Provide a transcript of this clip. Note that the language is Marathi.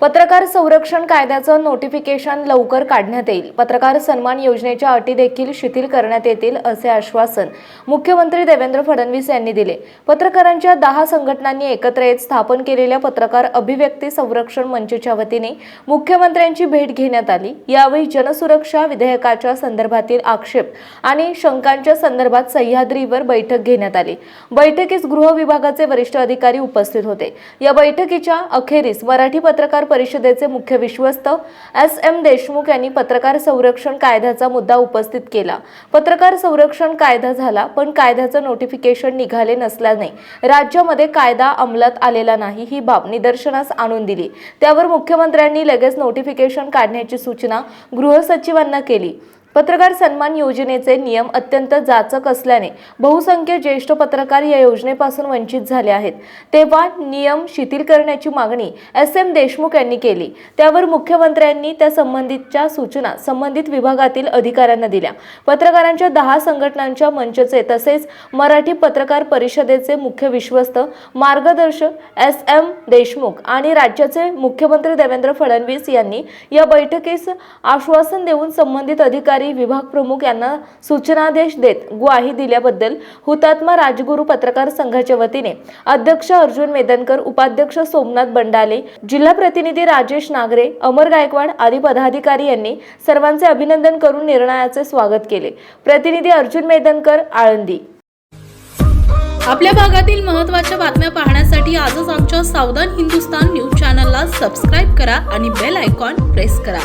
पत्रकार संरक्षण कायद्याचं नोटिफिकेशन लवकर काढण्यात येईल. पत्रकार सन्मान योजनेच्या अटी देखील शिथिल करण्यात येतील असे आश्वासन मुख्यमंत्री देवेंद्र फडणवीस यांनी दिले. पत्रकारांच्या दहा संघटनांनी एकत्र येत स्थापन केलेल्या पत्रकार अभिव्यक्ती संरक्षण मंचच्या वतीने मुख्यमंत्र्यांची भेट घेण्यात आली. यावेळी जनसुरक्षा विधेयकाच्या संदर्भातील आक्षेप आणि शंकांच्या संदर्भात सह्याद्रीवर बैठक घेण्यात आली. बैठकीस गृह विभागाचे वरिष्ठ अधिकारी उपस्थित होते. या बैठकीच्या अखेरीस मराठी पत्रकार परिषदेचे मुख्य विश्वस्त एस एम देशमुख यांनी पत्रकार संरक्षण कायद्याचा मुद्दा उपस्थित केला. पत्रकार संरक्षण कायदा झाला पण कायद्याचं नोटिफिकेशन निघाले नसल्याने राज्यामध्ये कायदा अंमलात आलेला नाही ही बाब निदर्शनास आणून दिली. त्यावर मुख्यमंत्र्यांनी लगेच नोटिफिकेशन काढण्याची सूचना गृहसचिवांना केली. पत्रकार सन्मान योजनेचे नियम अत्यंत जाचक असल्याने बहुसंख्य ज्येष्ठ पत्रकार या योजनेपासून वंचित झाले आहेत. तेव्हा नियम शिथिल करण्याची मागणी एस एम देशमुख यांनी केली. त्यावर मुख्यमंत्र्यांनी त्या संबंधितच्या सूचना संबंधित विभागातील अधिकाऱ्यांना दिल्या. पत्रकारांच्या दहा संघटनांच्या मंचचे तसेच मराठी पत्रकार परिषदेचे मुख्य विश्वस्त मार्गदर्शक एस एम देशमुख आणि राज्याचे मुख्यमंत्री देवेंद्र फडणवीस यांनी या बैठकीस आश्वासन देऊन संबंधित अधिकारी अधिकारी विभाग प्रमुख यांना सूचनादेश देत ग्वाही दिल्याबद्दल हुतात्मा राजगुरू पत्रकार संघाच्या वतीने अध्यक्ष अर्जुन मेदनकर उपाध्यक्ष सोमनाथ बंडाले जिल्हा प्रतिनिधी राजेश नागरे अमर गायकवाड आदी पदाधिकारी यांनी सर्वांचे अभिनंदन करून निर्णयाचे स्वागत केले. प्रतिनिधी अर्जुन मेदनकर आळंदी. आपल्या भागातील महत्त्वाच्या बातम्या पाहण्यासाठी आजच आमच्या सावधान हिंदुस्तान न्यूज चॅनलला सबस्क्राईब करा आणि बेल आयकॉन प्रेस करा.